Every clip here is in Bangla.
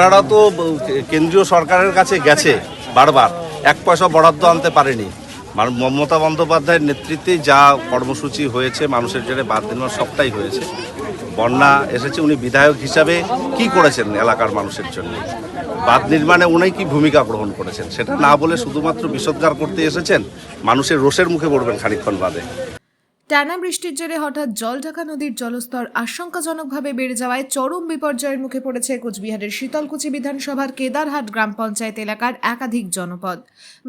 তারা তো কেন্দ্রীয় সরকারের কাছে গেছে বারবার। এক পয়সা বরাদ্দ আনতে পারেনি। মানে মমতা বন্দ্যোপাধ্যায়ের নেতৃত্বে যা কর্মসূচি হয়েছে, মানুষের জন্য বাদ নির্মাণ সবটাই হয়েছে। বন্যা এসেছে, উনি বিধায়ক হিসাবে কি করেছেন এলাকার মানুষের জন্য? বাঁধ নির্মাণে উনি কি ভূমিকা গ্রহণ করেছেন? সেটা না বলে শুধুমাত্র বিষোদ্গার করতে এসেছেন? মানুষের রোষের মুখে পড়বেন খানিকক্ষণ বাদে। টানা বৃষ্টির জেরে হঠাৎ জলঢাকা নদীর জলস্তর আশঙ্কাজনকভাবে বেড়ে যাওয়ায় চরম বিপর্যয়ের মুখে পড়েছে কোচবিহারের শীতলকুচি বিধানসভার কেদারহাট গ্রাম পঞ্চায়েত এলাকার একাধিক জনপদ।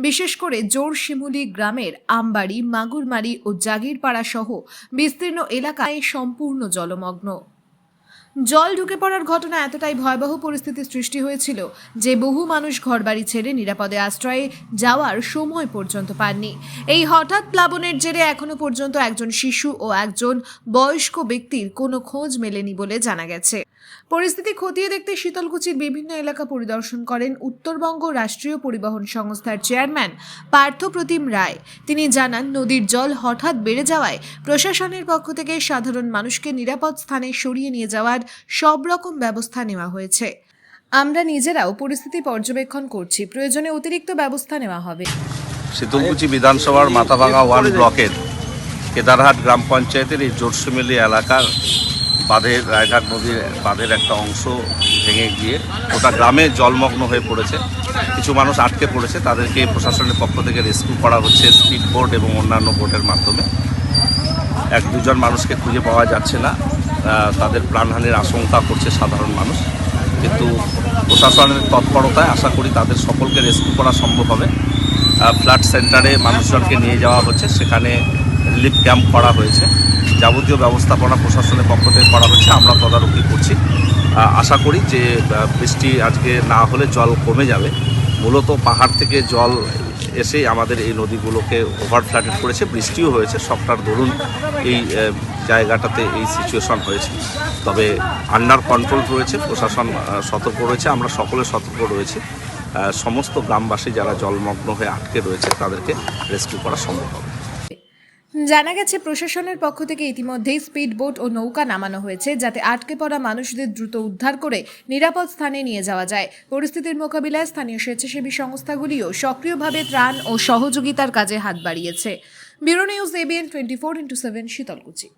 বিশেষ করে জোর শিমুলি গ্রামের আমবাড়ি, মাগুরমারি ও জাগিরপাড়া সহ বিস্তীর্ণ এলাকায় সম্পূর্ণ জলমগ্ন। জল ঢুকে পড়ার ঘটনা এতটাই ভয়াবহ পরিস্থিতির সৃষ্টি হয়েছিল যে বহু মানুষ ঘরবাড়ি ছেড়ে নিরাপদে আশ্রয়ে যাওয়ার সময় পর্যন্ত পাননি। এই হঠাৎ প্লাবনের জেরে এখনও পর্যন্ত একজন শিশু ও একজন বয়স্ক ব্যক্তির কোনো খোঁজ মেলেনি বলে জানা গেছে। পরিস্থিতি খতিয়ে দেখতে শীতলকুচির বিভিন্ন এলাকা পরিদর্শন করেন উত্তরবঙ্গ রাষ্ট্রীয় পরিবহন সংস্থার চেয়ারম্যান পার্থপ্রতিম রায়। তিনি জানান, নদীর জল হঠাৎ বেড়ে যাওয়ায় প্রশাসনের পক্ষ থেকে সাধারণ মানুষকে নিরাপদ স্থানে সরিয়ে নিয়ে যাওয়ার সব রকম ব্যবস্থা নেওয়া হয়েছে। আমরা নিজেরাও পরিস্থিতি পর্যবেক্ষণ করছি। প্রয়োজনে অতিরিক্ত ব্যবস্থা নেওয়া হবে। শীতলকুচি বিধানসভার মাথাভাঙা ওয়ান ব্লকের কেদারহাট গ্রাম পঞ্চায়েতের এই জোরসিমেলি এলাকার বাঁধের রায়ঘাট নদীর বাঁধের একটা অংশ ভেঙে গিয়ে গোটা গ্রামে জলমগ্ন হয়ে পড়েছে। কিছু মানুষ আটকে পড়েছে। তাদেরকে প্রশাসনের পক্ষ থেকে রেস্কিউ করা হচ্ছে স্পিড বোট এবং অন্যান্য বোটের মাধ্যমে। এক, দুজন মানুষকে খুঁজে পাওয়া যাচ্ছে না। তাদের প্রাণহানির আশঙ্কা করছে সাধারণ মানুষ। কিন্তু প্রশাসনের তৎপরতায় আশা করি তাদের সকলকে রেস্কিউ করা সম্ভব হবে। ফ্ল্যাট সেন্টারে মানুষজনকে নিয়ে যাওয়া হচ্ছে। সেখানে রিলিফ ক্যাম্প করা হয়েছে। যাবতীয় ব্যবস্থাপনা প্রশাসনের পক্ষ থেকে করা হচ্ছে, আমরা তদারকি করছি। আশা করি যে বৃষ্টি আজকে না হলে জল কমে যাবে। মূলত পাহাড় থেকে জল এসেই আমাদের এই নদীগুলোকে ওভার ফ্লাডেড করেছে, বৃষ্টিও হয়েছে। সবটার দরুন এই জায়গাটাতে এই সিচুয়েশন হয়েছে। তবে আন্ডার কন্ট্রোল রয়েছে, প্রশাসন সতর্ক রয়েছে, আমরা সকলে সতর্ক রয়েছে। সমস্ত গ্রামবাসী যারা জলমগ্ন হয়ে আটকে রয়েছে, তাদেরকে রেস্কিউ করা সম্ভব হবে। জানা গেছে, প্রশাসনের পক্ষ থেকে ইতিমধ্যেই স্পিডবোট ও নৌকা নামানো হয়েছে যাতে আটকে পড়া মানুষদের দ্রুত উদ্ধার করে নিরাপদ স্থানে নিয়ে যাওয়া যায়। পরিস্থিতির মোকাবিলায় স্থানীয় স্বেচ্ছাসেবী সংস্থাগুলিও সক্রিয়ভাবে ত্রাণ ও সহযোগিতার কাজে হাত বাড়িয়েছে। Bureau news ABN twenty four into seven, Sitalkuchi.